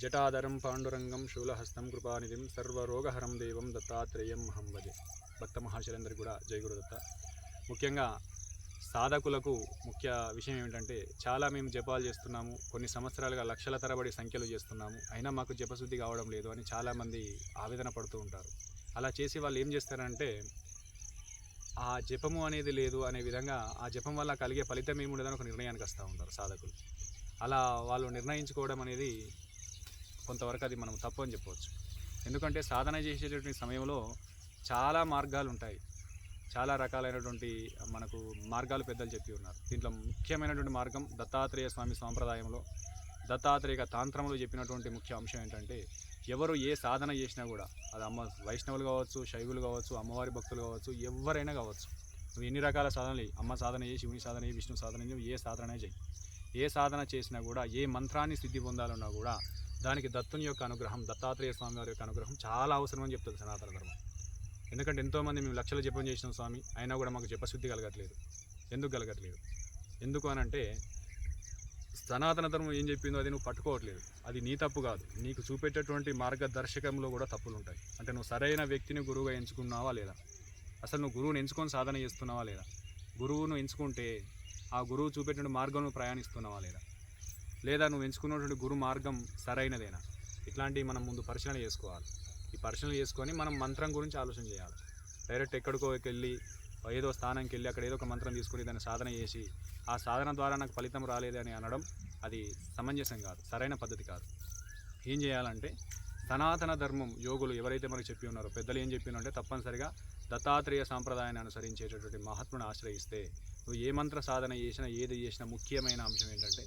జటాధరం పాండురంగం శూలహస్తం కృపానిధిం సర్వరోగహరం దేవం దత్తాత్రేయం అహం భజే భక్త మహాశలందరికీ కూడా జై గురుదత్త ముఖ్యంగా సాధకులకు ముఖ్య విషయం ఏమిటంటే చాలా మేము జపాలు చేస్తున్నాము కొన్ని సంవత్సరాలుగా లక్షల తరబడి సంఖ్యలు చేస్తున్నాము అయినా మాకు జపశుద్ధి కావడం లేదు అని చాలామంది ఆవేదన పడుతూ ఉంటారు. అలా చేసి వాళ్ళు ఏం చేస్తారంటే ఆ జపము అనేది లేదు అనే విధంగా ఆ జపం వల్ల కలిగే ఫలితం ఏముండదని ఒక నిర్ణయానికి వస్తూ ఉంటారు సాధకులు. అలా వాళ్ళు నిర్ణయించుకోవడం అనేది కొంతవరకు అది మనం తప్పు అని చెప్పవచ్చు. ఎందుకంటే సాధన చేసేటటువంటి సమయంలో చాలా మార్గాలు ఉంటాయి చాలా రకాలైనటువంటి మనకు మార్గాలు పెద్దలు చెప్పి ఉన్నారు. దీంట్లో ముఖ్యమైనటువంటి మార్గం దత్తాత్రేయ స్వామి సాంప్రదాయంలో దత్తాత్రేయ తాంత్రంలో చెప్పినటువంటి ముఖ్య అంశం ఏంటంటే ఎవరు ఏ సాధన చేసినా కూడా అది అమ్మ వైష్ణవులు కావచ్చు శైవులు కావచ్చు అమ్మవారి భక్తులు కావచ్చు ఎవరైనా కావచ్చు నువ్వు ఎన్ని రకాల సాధనలు అమ్మ సాధన చేయి శివుని సాధన చేయి విష్ణు సాధన చేయి ఏ సాధన చేయి? ఏ సాధన చేసినా కూడా ఏ మంత్రాన్ని సిద్ధి పొందాలన్నా కూడా దానికి దత్తుని యొక్క అనుగ్రహం దత్తాత్రేయ స్వామి వారి యొక్క అనుగ్రహం చాలా అవసరం అని చెప్తుంది సనాతన ధర్మం. ఎందుకంటే ఎంతోమంది మేము లక్షల జపం చేసినాం స్వామి అయినా కూడా మాకు జపశుద్ధి కలగట్లేదు. ఎందుకు కలగట్లేదు? ఎందుకు అని అంటే సనాతన ధర్మం ఏం చెప్పిందో అది నువ్వు పట్టుకోవట్లేదు. అది నీ తప్పు కాదు. నీకు చూపెట్టేటువంటి మార్గదర్శకంలో కూడా తప్పులు ఉంటాయి. అంటే నువ్వు సరైన వ్యక్తిని గురువుగా ఎంచుకున్నావా లేదా? అసలు నువ్వు గురువుని ఎంచుకొని సాధన చేస్తున్నావా లేదా? గురువును ఎంచుకుంటే ఆ గురువు చూపెట్టిన మార్గం నువ్వు ప్రయాణిస్తున్నావా లేదా? లేదా నువ్వు ఎంచుకున్నటువంటి గురు మార్గం సరైనదేనా? ఇట్లాంటివి మనం ముందు పరిశీలన చేసుకోవాలి. ఈ పరిశీలన చేసుకొని మనం మంత్రం గురించి ఆలోచన చేయాలి. డైరెక్ట్ ఎక్కడికో వెళ్ళి ఏదో స్థానంకి వెళ్ళి అక్కడ ఏదో ఒక మంత్రం తీసుకొని దాన్ని సాధన చేసి ఆ సాధన ద్వారా నాకు ఫలితం రాలేదని అనడం అది సమంజసం కాదు సరైన పద్ధతి కాదు. ఏం చేయాలంటే సనాతన ధర్మం యోగులు ఎవరైతే మనకు చెప్పి ఉన్నారో పెద్దలు ఏం చెప్పినంటే తప్పనిసరిగా దత్తాత్రేయ సాంప్రదాయాన్ని అనుసరించేటటువంటి మహాత్ముని ఆశ్రయిస్తే నువ్వు ఏ మంత్ర సాధన చేసినా ఏది చేసినా ముఖ్యమైన అంశం ఏంటంటే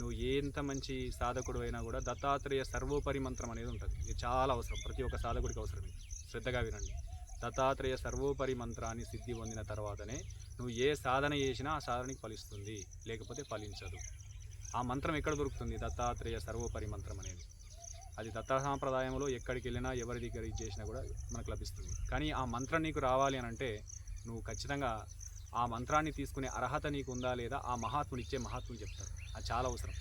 నువ్వు ఎంత మంచి సాధకుడు అయినా కూడా దత్తాత్రేయ సర్వోపరి మంత్రం అనేది ఉంటుంది. ఇది చాలా అవసరం. ప్రతి ఒక్క సాధకుడికి అవసరం శ్రద్ధగా వినండి. దత్తాత్రేయ సర్వోపరి మంత్రాన్ని సిద్ధి పొందిన తర్వాతనే నువ్వు ఏ సాధన చేసినా ఆ సాధనకి ఫలిస్తుంది. లేకపోతే ఫలించదు. ఆ మంత్రం ఎక్కడ దొరుకుతుంది? దత్తాత్రేయ సర్వోపరి మంత్రం అనేది. అది దత్త సాంప్రదాయంలో ఎక్కడికి వెళ్ళినా ఎవరి దగ్గర ఇది చేసినా కూడా మనకు లభిస్తుంది. కానీ ఆ మంత్రం నీకు రావాలి అని అంటే నువ్వు ఖచ్చితంగా ఆ మంత్రాన్ని తీసుకునే అర్హత నీకు ఉందా లేదా ఆ మహాత్ముడు ఇచ్చే మహాత్ముడు చెప్తారు అది చాలా అవసరం.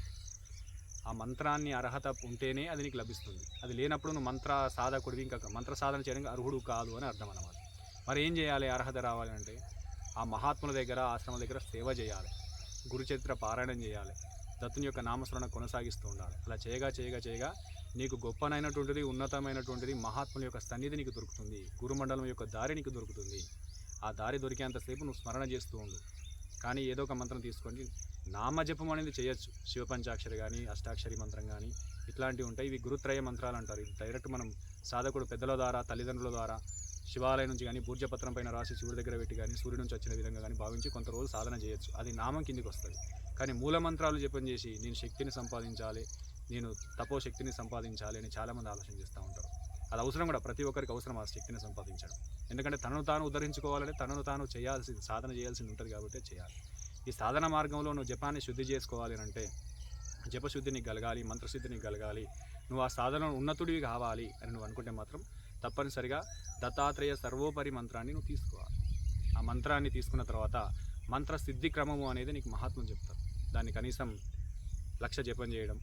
ఆ మంత్రాన్ని అర్హత ఉంటేనే అది నీకు లభిస్తుంది. అది లేనప్పుడు నువ్వు మంత్ర సాధకుడివి ఇంకా మంత్ర సాధన చేయడానికి అర్హుడు కాదు అని అర్థం అన్నమాట. మరి ఏం చేయాలి? అర్హత రావాలంటే ఆ మహాత్ముల దగ్గర ఆశ్రమం దగ్గర సేవ చేయాలి. గురుచరిత్ర పారాయణం చేయాలి. దత్తుని యొక్క నామస్మరణ కొనసాగిస్తూ ఉండాలి. అలా చేయగా చేయగా చేయగా నీకు గొప్పనైనటువంటిది ఉన్నతమైనటువంటిది మహాత్ముల యొక్క సన్నిధి నీకు దొరుకుతుంది. గురుమండలం యొక్క దారి నీకు దొరుకుతుంది. ఆ దారి దొరికేంతసేపు నువ్వు స్మరణ చేస్తూ ఉండు. కానీ ఏదో ఒక మంత్రం తీసుకొని నామజపం అనేది చేయొచ్చు. శివపంచాక్షరి కానీ అష్టాక్షరి మంత్రం కానీ ఇట్లాంటివి ఉంటాయి. ఇవి గురుత్రయ మంత్రాలు అంటారు. ఇది డైరెక్ట్ మనం సాధకుడు పెద్దల ద్వారా తల్లిదండ్రుల ద్వారా శివాలయం నుంచి కానీ పూజ్యపత్రం పైన రాసి శివుడి దగ్గర పెట్టి కానీ సూర్యుడి నుంచి వచ్చిన విధంగా కానీ భావించి కొంత రోజు సాధన చేయొచ్చు. అది నామం కిందికి వస్తుంది. కానీ మూల మంత్రాలు జపం చేసి నేను శక్తిని సంపాదించాలి నేను తపోశక్తిని సంపాదించాలి అని చాలామంది ఆలోచన చేస్తూ ఉంటారు. అది అవసరం కూడా. ప్రతి ఒక్కరికి అవసరం ఆ శక్తిని సంపాదించడం. ఎందుకంటే తనను తాను ఉద్ధరించుకోవాలంటే తనను తాను చేయాల్సి సాధన చేయాల్సింది ఉంటుంది కాబట్టి చేయాలి. ఈ సాధన మార్గంలో నువ్వు జపాన్ని శుద్ధి చేసుకోవాలి అని అంటే జపశుద్ధిని కలగాలి మంత్రశుద్ధిని కలగాలి నువ్వు ఆ సాధన ఉన్నతుడివి కావాలి అని నువ్వు అనుకుంటే మాత్రం తప్పనిసరిగా దత్తాత్రేయ సర్వోపరి మంత్రాన్ని నువ్వు తీసుకోవాలి. ఆ మంత్రాన్ని తీసుకున్న తర్వాత మంత్ర సిద్ధి క్రమము అనేది నీకు మహాత్ములు చెప్తారు. దాన్ని కనీసం లక్ష జపం చేయడం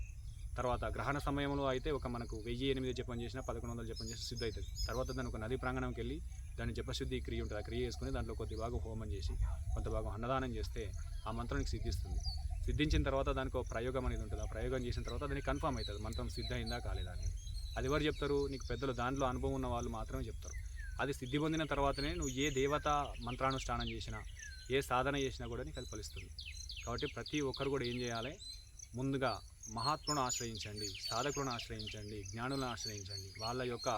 తర్వాత గ్రహణ సమయంలో అయితే ఒక మనకు వెయ్యి ఎనిమిది జపం చేసినా పదకొండు వందలు జపం చేసి శుద్ధి అవుతుంది తర్వాత దాని ఒక నది ప్రాంగణంకి వెళ్ళి దాన్ని జపశుద్ధి క్రియ ఉంటుంది. ఆ క్రియ చేసుకుని దాంట్లో కొద్ది భాగం హోమం చేసి కొంత భాగం అన్నదానం చేస్తే ఆ మంత్రానికి సిద్ధిస్తుంది. సిద్ధించిన తర్వాత దానికి ఒక ప్రయోగం అనేది ఉంటుంది. ఆ ప్రయోగం చేసిన తర్వాత దానికి కన్ఫామ్ అవుతుంది మంత్రం సిద్ధమైందా కాలేదా అనేది. అది ఎవరు చెప్తారు? నీకు పెద్దలు దాంట్లో అనుభవం ఉన్న వాళ్ళు మాత్రమే చెప్తారు. అది సిద్ధి పొందిన తర్వాతనే నువ్వు ఏ దేవత మంత్రానుష్ఠానం చేసినా ఏ సాధన చేసినా కూడా నీకు అది ఫలిస్తుంది. కాబట్టి ప్రతి ఒక్కరు కూడా ఏం చేయాలి? ముందుగా మహాత్ములను ఆశ్రయించండి సాధకులను ఆశ్రయించండి జ్ఞానులను ఆశ్రయించండి. వాళ్ళ యొక్క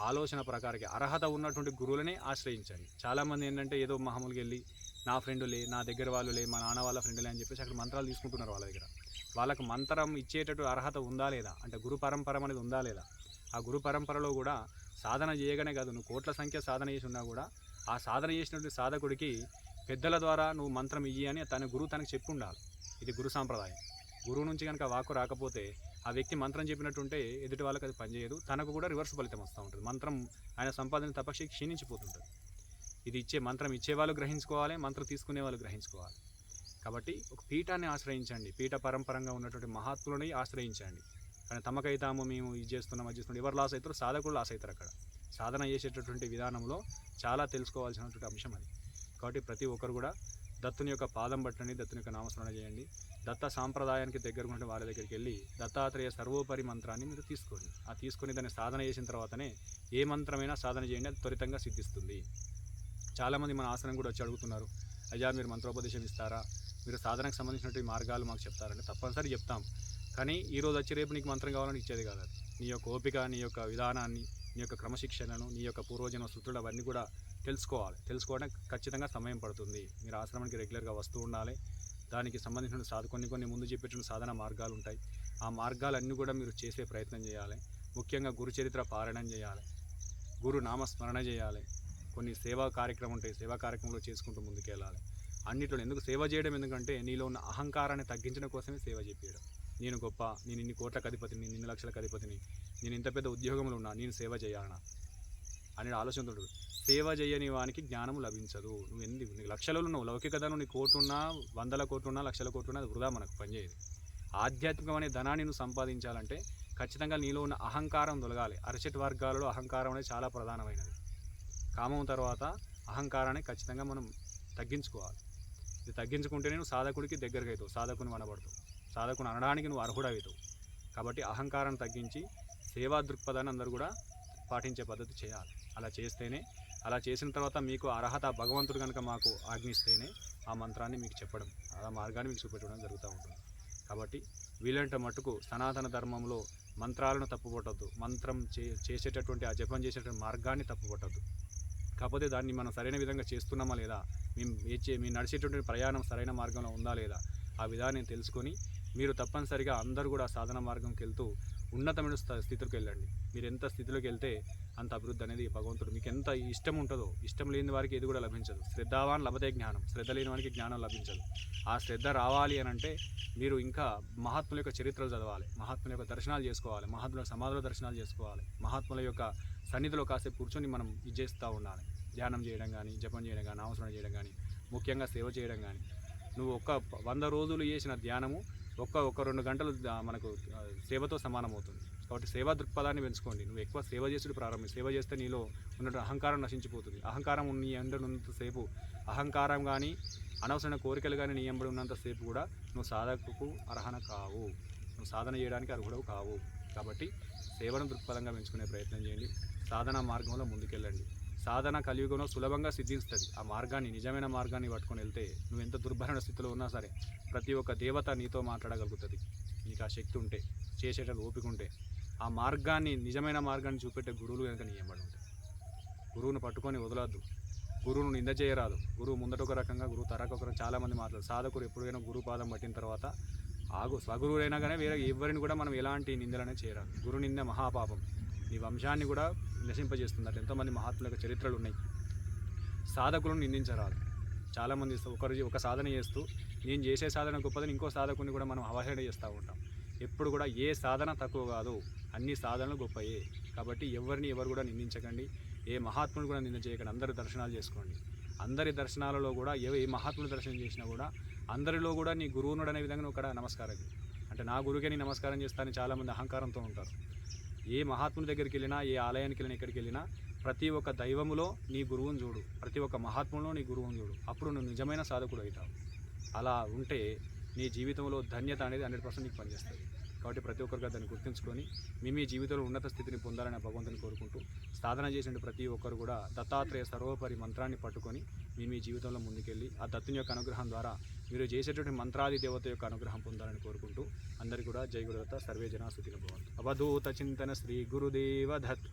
ఆలోచన ప్రకారకి అర్హత ఉన్నటువంటి గురువులనే ఆశ్రయించండి. చాలామంది ఏంటంటే ఏదో మహములకి వెళ్ళి నా ఫ్రెండులే నా దగ్గర వాళ్ళులే మా నాన్న వాళ్ళ ఫ్రెండులే అని చెప్పేసి అక్కడ మంత్రాలు తీసుకుంటున్నారు వాళ్ళ దగ్గర. వాళ్ళకు మంత్రం ఇచ్చేటట్టు అర్హత ఉందా లేదా? అంటే గురు పరంపర అనేది ఉందా లేదా? ఆ గురు పరంపరలో కూడా సాధన చేయగానే కాదు నువ్వు కోట్ల సంఖ్య సాధన చేసి ఉన్నా కూడా ఆ సాధన చేసినటువంటి సాధకుడికి పెద్దల ద్వారా నువ్వు మంత్రం ఇయ్యి అని తన గురువు తనకు చెప్పి ఉండాలి ఇది గురు సాంప్రదాయం. గురువు నుంచి కనుక వాక్కు రాకపోతే ఆ వ్యక్తి మంత్రం చెప్పినట్టుంటే ఎదుటి వాళ్ళకి అది పనిచేయదు తనకు కూడా రివర్స్ ఫలితం వస్తూ ఉంటుంది. మంత్రం ఆయన సంపాదన తపక్షి క్షీణించిపోతుంటుంది. ఇది ఇచ్చే మంత్రం ఇచ్చే వాళ్ళు గ్రహించుకోవాలి మంత్రం తీసుకునే వాళ్ళు గ్రహించుకోవాలి. కాబట్టి ఒక పీఠాన్ని ఆశ్రయించండి. పీఠ పరంపరంగా ఉన్నటువంటి మహాత్ములని ఆశ్రయించండి. కానీ తమకైతాము మేము ఇది చేస్తున్నాం అది చేస్తున్నాం. ఎవరు లాస్ అవుతారు సాధకులు లాస్ అవుతారు అక్కడ. సాధన చేసేటటువంటి విధానంలో చాలా తెలుసుకోవాల్సినటువంటి అంశం అది. కాబట్టి ప్రతి ఒక్కరు కూడా దత్తుని యొక్క పాదం పట్టండి దత్తుని యొక్క నామస్మరణ చేయండి. దత్త సాంప్రదాయానికి దగ్గర వారి దగ్గరికి వెళ్ళి దత్తాత్రేయ సర్వోపరి మంత్రాన్ని మీరు తీసుకోండి. ఆ తీసుకొని దాన్ని సాధన చేసిన తర్వాతనే ఏ మంత్రమైనా సాధన చేయండి అది త్వరితంగా సిద్ధిస్తుంది. చాలామంది మన ఆసనం కూడా వచ్చి అడుగుతున్నారు అయ్యా మీరు మంత్రోపదేశం ఇస్తారా? మీరు సాధనకు సంబంధించినటువంటి మార్గాలు మాకు చెప్తారంటే తప్పనిసరి చెప్తాం. కానీ ఈరోజు వచ్చి రేపు నీకు మంత్రం కావాలని ఇచ్చేది కాదు. నీ యొక్క ఓపిక నీ యొక్క విధానాన్ని నీ యొక్క క్రమశిక్షణను నీ యొక్క పూర్వజన్మ సూత్రులు అవన్నీ కూడా తెలుసుకోవాలి. తెలుసుకోవడానికి ఖచ్చితంగా సమయం పడుతుంది. మీరు ఆశ్రమానికి రెగ్యులర్గా వస్తూ ఉండాలి. దానికి సంబంధించిన సాధ కొన్ని కొన్ని ముందు చెప్పేటువంటి సాధన మార్గాలు ఉంటాయి. ఆ మార్గాలన్నీ కూడా మీరు చేసే ప్రయత్నం చేయాలి. ముఖ్యంగా గురు చరిత్ర పారాయణం చేయాలి. గురు నామస్మరణ చేయాలి. కొన్ని సేవా కార్యక్రమం ఉంటాయి. సేవా కార్యక్రమంలో చేసుకుంటూ ముందుకెళ్ళాలి. అన్నిట్లో ఎందుకు? సేవ చేయడం ఎందుకంటే నీలో ఉన్న అహంకారాన్ని తగ్గించడం కోసమే సేవ చెప్పేయడం నేను గొప్ప నేను ఇన్ని కోట్లకు అధిపతిని ఇన్ని లక్షలకు అధిపతిని నేను ఇంత పెద్ద ఉద్యోగంలో ఉన్నా నేను సేవ చేయాలనా? అనే ఆలోచనతో సేవ చేయని వానికి జ్ఞానం లభించదు. నువ్వు ఎన్ని నీకు లక్షలలో నువ్వు లౌకికతను నీ కోటున్నా వందల కోట్లున్నా లక్షల కోట్లున్నా అది వృధా మనకు పనిచేయదు ఆధ్యాత్మికమైన ధనాన్ని నువ్వు సంపాదించాలంటే ఖచ్చితంగా నీలో ఉన్న అహంకారం తొలగాలి. అరచటి వర్గాలలో అహంకారం అనేది చాలా ప్రధానమైనది. కామం తర్వాత అహంకారాన్ని ఖచ్చితంగా మనం తగ్గించుకోవాలి. ఇది తగ్గించుకుంటేనే నువ్వు సాధకుడికి దగ్గరగా అవుతావు సాధకుని వనబడతావు సాధకుని అనడానికి నువ్వు అర్హుడవుతావు కాబట్టి అహంకారం తగ్గించి సేవా దృక్పథాన్ని అందరూ కూడా పాటించే పద్ధతి చేయాలి. అలా చేస్తేనే అలా చేసిన తర్వాత మీకు అర్హత భగవంతుడు కనుక మాకు ఆజ్ఞిస్తేనే ఆ మంత్రాన్ని మీకు చెప్పడం ఆ మార్గాన్ని మీకు చూపెట్టడం జరుగుతూ ఉంటుంది. కాబట్టి వీలంట మటుకు సనాతన ధర్మంలో మంత్రాలను తప్పుపట్టద్దు. మంత్రం చే చేసేటటువంటి ఆ జపం చేసేటటువంటి మార్గాన్ని తప్పుపట్టద్దు. కాకపోతే దాన్ని మనం సరైన విధంగా చేస్తున్నామా లేదా మేము ఏ చే మేము నడిచేటటువంటి ప్రయాణం సరైన మార్గంలో ఉందా లేదా ఆ విధానం తెలుసుకొని మీరు తప్పనిసరిగా అందరూ కూడా సాధన మార్గంకి వెళ్తూ ఉన్నతమైన స్థితికి వెళ్ళండి. మీరు ఎంత స్థితిలోకి వెళ్తే అంత అభివృద్ధి అనేది భగవంతుడు మీకు ఎంత ఇష్టం ఉంటుందో ఇష్టం లేని వారికి ఇది కూడా లభించదు. శ్రద్ధావాన్ లభతే జ్ఞానం శ్రద్ధ లేని వారికి జ్ఞానం లభించదు. ఆ శ్రద్ధ రావాలి అని అంటే మీరు ఇంకా మహాత్ముల యొక్క చరిత్రలు చదవాలి మహాత్ముల యొక్క దర్శనాలు చేసుకోవాలి మహాత్ముల సమాధుల దర్శనాలు చేసుకోవాలి మహాత్ముల యొక్క సన్నిధిలో కాసేపు కూర్చొని మనం ఇది చేస్తూ ఉండాలి. ధ్యానం చేయడం కానీ జపం చేయడం కానీ నామస్మరణ చేయడం కానీ ముఖ్యంగా సేవ చేయడం కానీ నువ్వు ఒక్క వంద రోజులు చేసిన ధ్యానము ఒక్క ఒక రెండు గంటలు మనకు సేవతో సమానం అవుతుంది కాబట్టి సేవా దృక్పథాన్ని పెంచుకోండి. నువ్వు ఎక్కువ సేవ చేసుడు ప్రారంభం సేవ చేస్తే నీలో ఉన్నటువంటి అహంకారం నశించిపోతుంది. అహంకారం నీ ఎండ ఉన్నంతసేపు అహంకారం కానీ అనవసరమైన కోరికలు కానీ నీ ఎంబడి ఉన్నంతసేపు కూడా నువ్వు సాధకుకు అర్హన కావు. నువ్వు సాధన చేయడానికి అర్హుడవు కావు. కాబట్టి సేవను దృక్పథంగా పెంచుకునే ప్రయత్నం చేయండి. సాధన మార్గంలో ముందుకెళ్ళండి. సాధన కలియుగంలో సులభంగా సిద్ధిస్తుంది ఆ మార్గాన్ని నిజమైన మార్గాన్ని పట్టుకొని వెళ్తే నువ్వు ఎంత దుర్భరణ స్థితిలో ఉన్నా సరే ప్రతి ఒక్క దేవత నీతో మాట్లాడగలుగుతుంది. నీకు ఆ శక్తి ఉంటే చేసేటట్టు ఓపిక ఉంటే ఆ మార్గాన్ని నిజమైన మార్గాన్ని చూపెట్టే గురువులు కనుక నీ ఎంబడి ఉంటాయి గురువును పట్టుకొని వదలొద్దు. గురువును నింద చేయరాదు. గురువు ముందట ఒక రకంగా గురువు తరక ఒక చాలామంది మాట్లాడు సాధకుడు ఎప్పుడైనా గురువు పాదం పట్టిన తర్వాత ఆగు స్వగురువులైనా కానీ వేరే ఎవరిని కూడా మనం ఎలాంటి నిందలనే చేయరాదు. గురు నింద మహాపాపం. నీ వంశాన్ని కూడా నశింపజేస్తుంది అట్లా ఎంతోమంది మహాత్ముల యొక్క చరిత్రలు ఉన్నాయి సాధకులను నిందించరాదు. చాలామంది ఒకరు ఒక సాధన చేస్తూ నేను చేసే సాధన గొప్పదని ఇంకో సాధకుని కూడా మనం అవహేళన చేస్తూ ఉంటాం. ఎప్పుడు కూడా ఏ సాధన తక్కువ కాదు అన్ని సాధనలు గొప్పయే. కాబట్టి ఎవరిని ఎవరు కూడా నిందించకండి. ఏ మహాత్ముని కూడా నింద చేయకండి. అందరి దర్శనాలు చేసుకోండి. అందరి దర్శనాలలో కూడా ఏ ఏ మహాత్ముని దర్శనం చేసినా కూడా అందరిలో కూడా నీ గురువునుడు అనే విధంగా నువ్వు నమస్కారం అంటే నా గురువుకే నీ నమస్కారం చేస్తానని చాలామంది అహంకారంతో ఉంటారు. ఏ మహాత్ముని దగ్గరికి వెళ్ళినా ఏ ఆలయానికి వెళ్ళినా ఎక్కడికి వెళ్ళినా ప్రతి ఒక్క దైవములో నీ గురువుని చూడు. ప్రతి ఒక్క మహాత్ములో నీ గురువుని చూడు. అప్పుడు నువ్వు నిజమైన సాధకుడు అవుతావు. అలా ఉంటే నీ జీవితంలో ధన్యత అనేది హండ్రెడ్ పర్సెంట్ నీకు పనిచేస్తుంది. కాబట్టి ప్రతి ఒక్కరిగా దాన్ని గుర్తుంచుకొని మీ మీ జీవితంలో ఉన్నత స్థితిని పొందాలని భగవంతుని కోరుకుంటూ సాధన చేసిన ప్రతి ఒక్కరు కూడా దత్తాత్రేయ సర్వోపరి మంత్రాన్ని పట్టుకొని మీ మీ జీవితంలో ముందుకెళ్ళి ఆ దత్తుని యొక్క అనుగ్రహం ద్వారా మీరు చేసేటువంటి మంత్రాది దేవత యొక్క అనుగ్రహం పొందాలని కోరుకుంటూ అందరికీ కూడా జై గురుదత్త సర్వే జనా సుఖిన భవంతు. అవధూత చింతన శ్రీ గురుదేవ దత్.